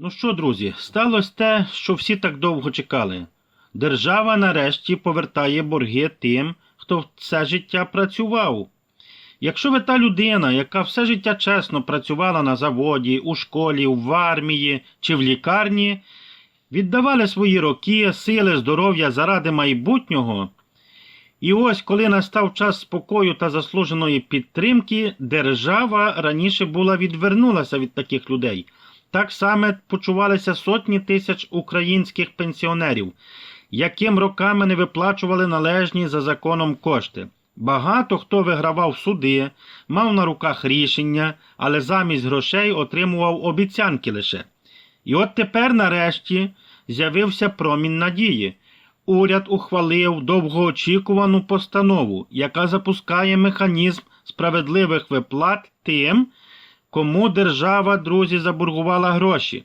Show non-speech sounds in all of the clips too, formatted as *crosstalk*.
Ну що, друзі, сталося те, що всі так довго чекали. Держава нарешті повертає борги тим, хто все життя працював. Якщо ви та людина, яка все життя чесно працювала на заводі, у школі, в армії чи в лікарні, віддавали свої роки, сили, здоров'я заради майбутнього. І ось, коли настав час спокою та заслуженої підтримки, держава раніше була відвернулася від таких людей. Так само почувалися сотні тисяч українських пенсіонерів, яким роками не виплачували належні за законом кошти. Багато хто вигравав суди, мав на руках рішення, але замість грошей отримував обіцянки лише. І от тепер, нарешті, з'явився промінь надії. Уряд ухвалив довгоочікувану постанову, яка запускає механізм справедливих виплат тим, кому держава, друзі, заборгувала гроші.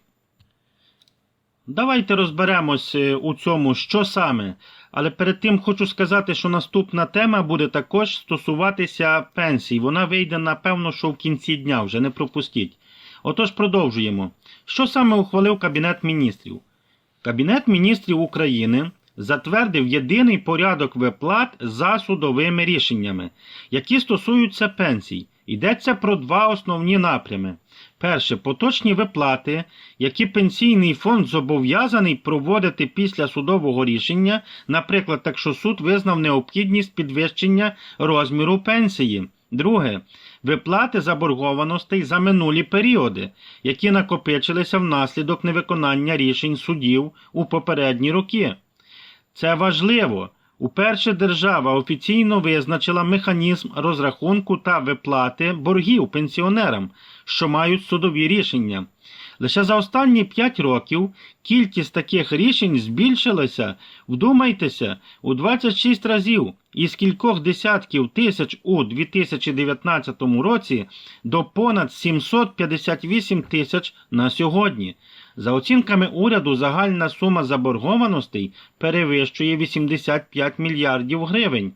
Давайте розберемось е, у цьому, що саме. Але перед тим хочу сказати, що наступна тема буде також стосуватися пенсій. Вона вийде, напевно, що в кінці дня, вже не пропустіть. Отож, продовжуємо. Що саме ухвалив Кабінет міністрів? Кабінет міністрів України затвердив єдиний порядок виплат за судовими рішеннями, які стосуються пенсій. Йдеться про два основні напрями. Перше поточні виплати, які пенсійний фонд зобов'язаний проводити після судового рішення, наприклад, якщо суд визнав необхідність підвищення розміру пенсії. Друге виплати заборгованостей за минулі періоди, які накопичилися внаслідок невиконання рішень судів у попередні роки. Це важливо. Уперше держава офіційно визначила механізм розрахунку та виплати боргів пенсіонерам, що мають судові рішення. Лише за останні 5 років кількість таких рішень збільшилася, вдумайтеся, у 26 разів із кількох десятків тисяч у 2019 році до понад 758 тисяч на сьогодні. За оцінками уряду, загальна сума заборгованостей перевищує 85 мільярдів гривень,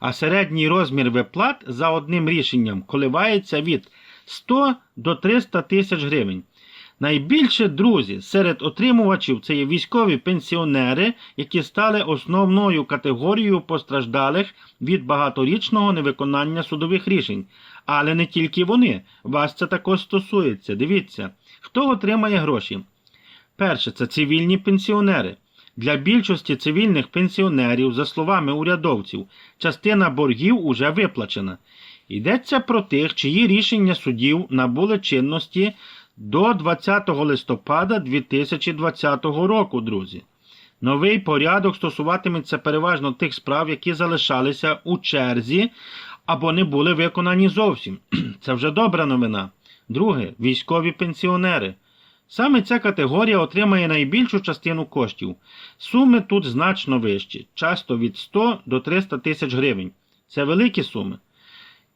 а середній розмір виплат за одним рішенням коливається від 100 до 300 тисяч гривень. Найбільше друзі серед отримувачів це є військові пенсіонери, які стали основною категорією постраждалих від багаторічного невиконання судових рішень. Але не тільки вони. Вас це також стосується. Дивіться, хто отримає гроші. Перше, це цивільні пенсіонери. Для більшості цивільних пенсіонерів, за словами урядовців, частина боргів уже виплачена. Йдеться про тих, чиї рішення судів набули чинності до 20 листопада 2020 року, друзі. Новий порядок стосуватиметься переважно тих справ, які залишалися у черзі або не були виконані зовсім. *clears throat* Це вже добра новина. Друге, військові пенсіонери. Саме ця категорія отримає найбільшу частину коштів. Суми тут значно вищі, часто від 100 до 300 тисяч гривень. Це великі суми.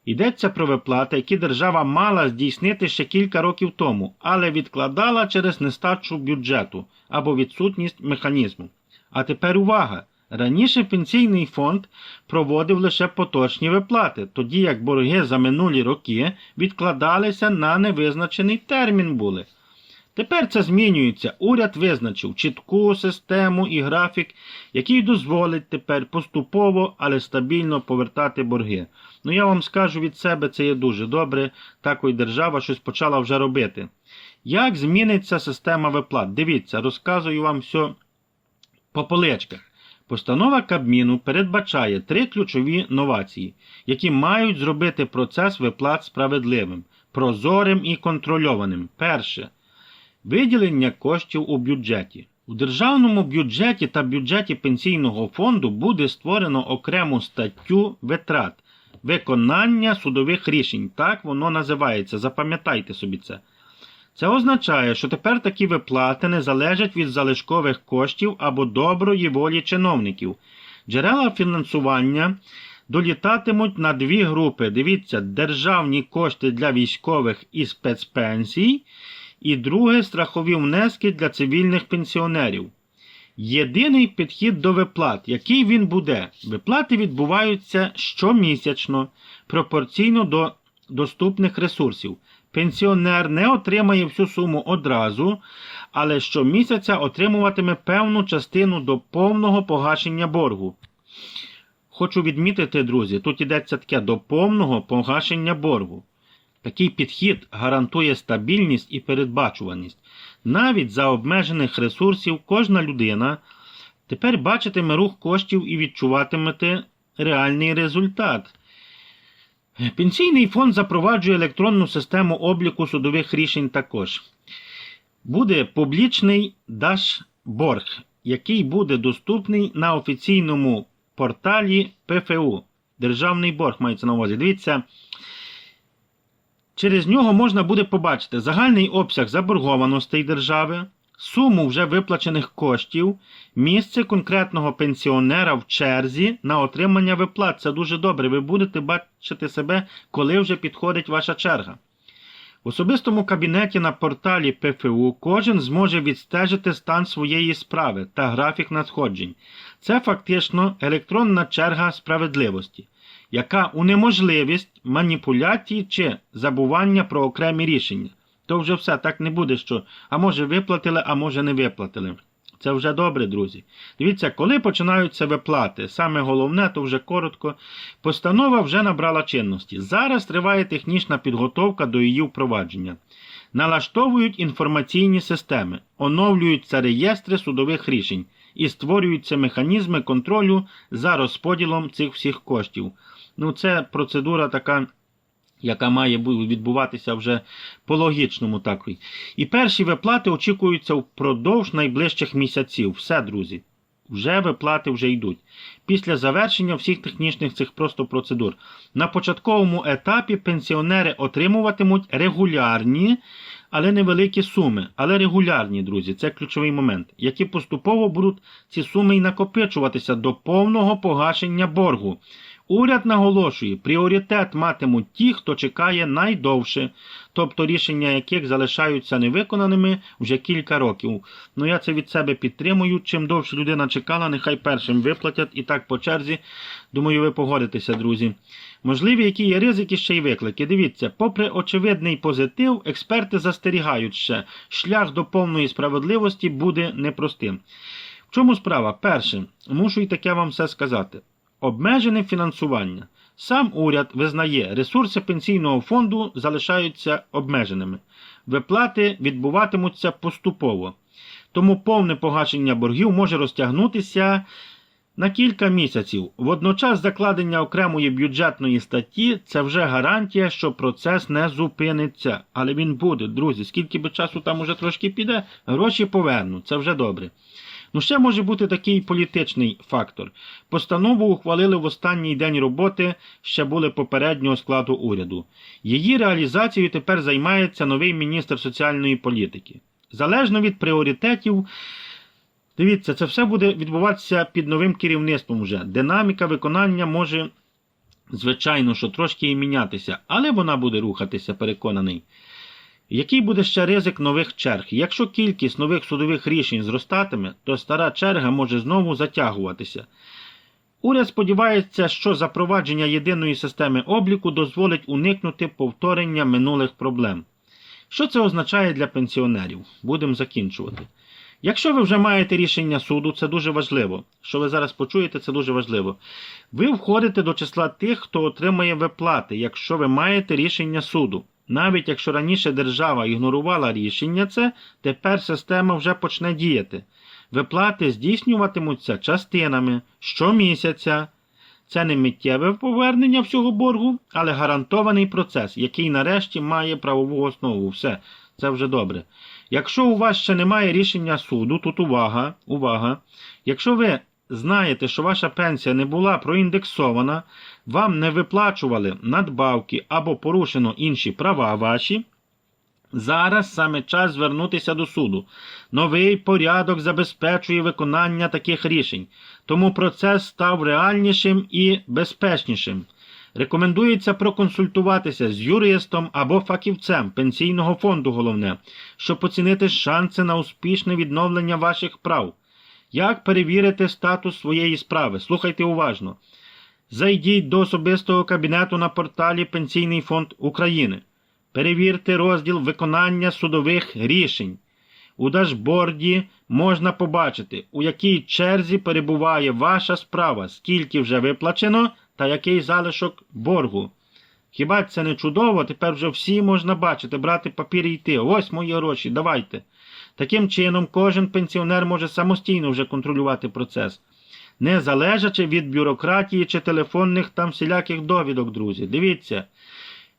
Йдеться про виплати, які держава мала здійснити ще кілька років тому, але відкладала через нестачу бюджету або відсутність механізму. А тепер увага! Раніше пенсійний фонд проводив лише поточні виплати, тоді як борги за минулі роки відкладалися на невизначений термін були. Тепер це змінюється. Уряд визначив чітку систему і графік, який дозволить тепер поступово, але стабільно повертати борги. Ну я вам скажу від себе, це є дуже добре. Так і держава щось почала вже робити. Як зміниться система виплат? Дивіться, розказую вам все по поличках. Постанова Кабміну передбачає три ключові новації, які мають зробити процес виплат справедливим, прозорим і контрольованим. Перше. Виділення коштів у бюджеті. У державному бюджеті та бюджеті пенсійного фонду буде створено окрему статтю витрат, виконання судових рішень. Так воно називається. Запам'ятайте собі це. Це означає, що тепер такі виплати не залежать від залишкових коштів або доброї волі чиновників. Джерела фінансування долітатимуть на дві групи. Дивіться, державні кошти для військових і спецпенсій і друге страхові внески для цивільних пенсіонерів. Єдиний підхід до виплат, який він буде, виплати відбуваються щомісячно, пропорційно до доступних ресурсів. пенсіонер не отримає всю суму одразу, але щомісяця отримуватиме певну частину до повного погашення боргу. Хочу відмітити, друзі, тут йдеться таке до повного погашення боргу. Такий підхід гарантує стабільність і передбачуваність. Навіть за обмежених ресурсів кожна людина тепер бачитиме рух коштів і відчуватимете реальний результат. Пенсійний фонд запроваджує електронну систему обліку судових рішень також. Буде публічний дашборг, який буде доступний на офіційному порталі ПФУ. Державний борг мається на увазі. Дивіться, через нього можна буде побачити загальний обсяг заборгованостей держави, суму вже виплачених коштів, місце конкретного пенсіонера в черзі на отримання виплат. Це дуже добре. Ви будете бачити себе, коли вже підходить ваша черга. В особистому кабінеті на порталі ПФУ кожен зможе відстежити стан своєї справи та графік надходжень. Це фактично електронна черга справедливості, яка унеможливість маніпуляцій чи забування про окремі рішення. То вже все так не буде, що а може виплатили, а може не виплатили. Це вже добре, друзі. Дивіться, коли починаються виплати, саме головне, то вже коротко, постанова вже набрала чинності. Зараз триває технічна підготовка до її впровадження. Налаштовують інформаційні системи, оновлюються реєстри судових рішень і створюються механізми контролю за розподілом цих всіх коштів. Ну, це процедура така яка має відбуватися вже по логічному так. І перші виплати очікуються впродовж найближчих місяців. Все, друзі. Вже виплати вже йдуть. Після завершення всіх технічних цих просто процедур. На початковому етапі пенсіонери отримуватимуть регулярні, але невеликі суми. Але регулярні, друзі, це ключовий момент, які поступово будуть ці суми і накопичуватися до повного погашення боргу. Уряд наголошує, пріоритет матимуть ті, хто чекає найдовше, тобто рішення яких залишаються невиконаними вже кілька років. Ну я це від себе підтримую. Чим довше людина чекала, нехай першим виплатять і так по черзі. Думаю, ви погодитеся, друзі. Можливі, які є ризики ще й виклики. Дивіться, попри очевидний позитив, експерти застерігають ще, шлях до повної справедливості буде непростим. В чому справа? Перше, мушу й таке вам все сказати. Обмежене фінансування. Сам уряд визнає, ресурси пенсійного фонду залишаються обмеженими. Виплати відбуватимуться поступово. Тому повне погашення боргів може розтягнутися на кілька місяців. Водночас закладення окремої бюджетної статті це вже гарантія, що процес не зупиниться. Але він буде, друзі. Скільки би часу там уже трошки піде, гроші повернуть. Це вже добре. Ну, ще може бути такий політичний фактор. Постанову ухвалили в останній день роботи, ще були попереднього складу уряду. Її реалізацією тепер займається новий міністр соціальної політики. Залежно від пріоритетів, дивіться, це все буде відбуватися під новим керівництвом вже. Динаміка виконання може, звичайно, що трошки і мінятися, але вона буде рухатися, переконаний. Який буде ще ризик нових черг? Якщо кількість нових судових рішень зростатиме, то стара черга може знову затягуватися. Уряд сподівається, що запровадження єдиної системи обліку дозволить уникнути повторення минулих проблем. Що це означає для пенсіонерів? Будемо закінчувати. Якщо ви вже маєте рішення суду, це дуже важливо. Що ви зараз почуєте, це дуже важливо. Ви входите до числа тих, хто отримає виплати, якщо ви маєте рішення суду. Навіть якщо раніше держава ігнорувала рішення це, тепер система вже почне діяти. Виплати здійснюватимуться частинами щомісяця. Це не миттєве повернення всього боргу, але гарантований процес, який нарешті має правову основу. Все, це вже добре. Якщо у вас ще немає рішення суду, тут увага, увага. Якщо ви знаєте, що ваша пенсія не була проіндексована, вам не виплачували надбавки або порушено інші права ваші, зараз саме час звернутися до суду. Новий порядок забезпечує виконання таких рішень, тому процес став реальнішим і безпечнішим. Рекомендується проконсультуватися з юристом або фахівцем пенсійного фонду головне, щоб оцінити шанси на успішне відновлення ваших прав. Як перевірити статус своєї справи? Слухайте уважно. Зайдіть до особистого кабінету на порталі Пенсійний фонд України. перевірте розділ виконання судових рішень. У дашборді можна побачити, у якій черзі перебуває ваша справа, скільки вже виплачено та який залишок боргу. Хіба це не чудово? Тепер вже всі можна бачити, брати папір і йти. Ось мої гроші, давайте. Таким чином, кожен пенсіонер може самостійно вже контролювати процес, не залежачи від бюрократії чи телефонних там всіляких довідок, друзі. Дивіться,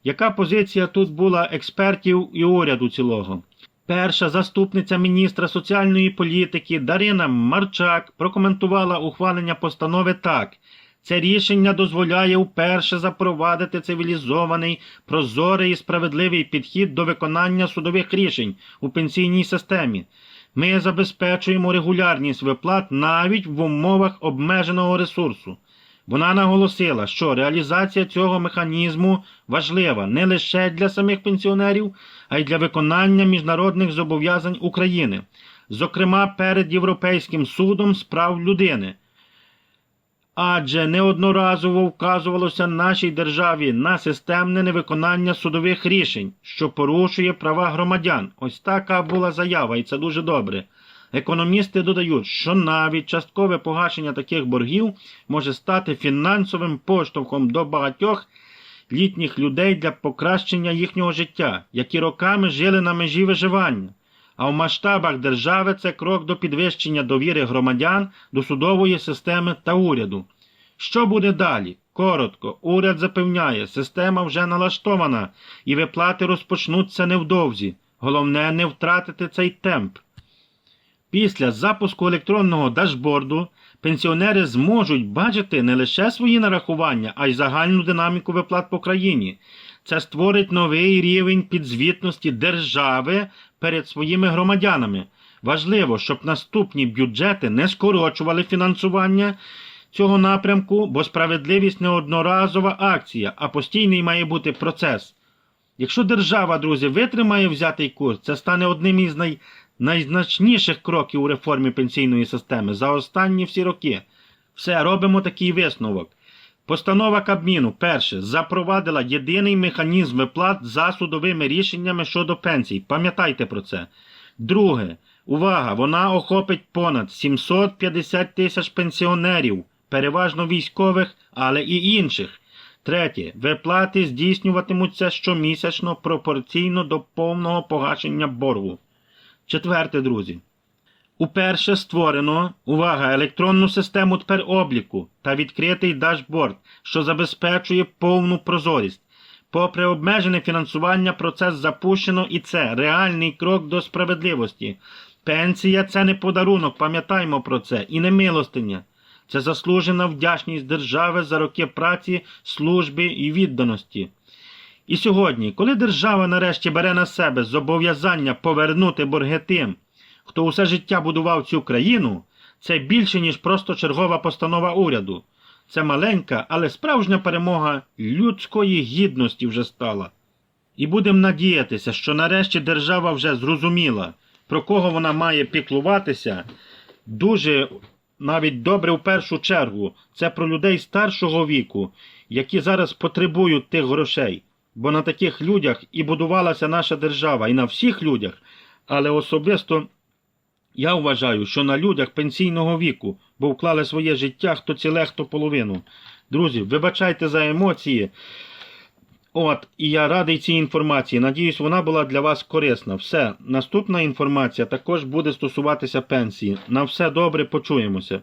яка позиція тут була експертів і уряду цілого. Перша заступниця міністра соціальної політики Дарина Марчак прокоментувала ухвалення постанови так. Це рішення дозволяє вперше запровадити цивілізований, прозорий і справедливий підхід до виконання судових рішень у пенсійній системі. Ми забезпечуємо регулярність виплат навіть в умовах обмеженого ресурсу. Вона наголосила, що реалізація цього механізму важлива не лише для самих пенсіонерів, а й для виконання міжнародних зобов'язань України, зокрема перед Європейським судом з прав людини. Адже неодноразово вказувалося нашій державі на системне невиконання судових рішень, що порушує права громадян. Ось така була заява, і це дуже добре. Економісти додають, що навіть часткове погашення таких боргів може стати фінансовим поштовхом до багатьох літніх людей для покращення їхнього життя, які роками жили на межі виживання. А в масштабах держави це крок до підвищення довіри громадян до судової системи та уряду. Що буде далі? Коротко, уряд запевняє, система вже налаштована, і виплати розпочнуться невдовзі. Головне не втратити цей темп. Після запуску електронного дашборду пенсіонери зможуть бачити не лише свої нарахування, а й загальну динаміку виплат по країні. Це створить новий рівень підзвітності держави перед своїми громадянами. Важливо, щоб наступні бюджети не скорочували фінансування цього напрямку, бо справедливість не одноразова акція, а постійний має бути процес. Якщо держава, друзі, витримає взятий курс, це стане одним із най... найзначніших кроків у реформі пенсійної системи за останні всі роки. Все, робимо такий висновок. Постанова Кабміну, перше, запровадила єдиний механізм виплат за судовими рішеннями щодо пенсій. Пам'ятайте про це. Друге, увага, вона охопить понад 750 тисяч пенсіонерів, переважно військових, але і інших. Третє, виплати здійснюватимуться щомісячно пропорційно до повного погашення боргу. Четверте, друзі. Уперше створено, увага, електронну систему тепер обліку та відкритий дашборд, що забезпечує повну прозорість. Попри обмежене фінансування, процес запущено і це реальний крок до справедливості. Пенсія це не подарунок, пам'ятаймо про це, і не милостиня. Це заслужена вдячність держави за роки праці, служби і відданості. І сьогодні, коли держава нарешті бере на себе зобов'язання повернути борги тим, хто усе життя будував цю країну, це більше, ніж просто чергова постанова уряду. Це маленька, але справжня перемога людської гідності вже стала. І будемо надіятися, що нарешті держава вже зрозуміла, про кого вона має піклуватися. Дуже навіть добре в першу чергу це про людей старшого віку, які зараз потребують тих грошей. Бо на таких людях і будувалася наша держава, і на всіх людях, але особисто я вважаю, що на людях пенсійного віку, бо вклали своє життя хто ціле, хто половину. Друзі, вибачайте за емоції. От, і я радий цій інформації. Надіюсь, вона була для вас корисна. Все, наступна інформація також буде стосуватися пенсії. На все добре, почуємося.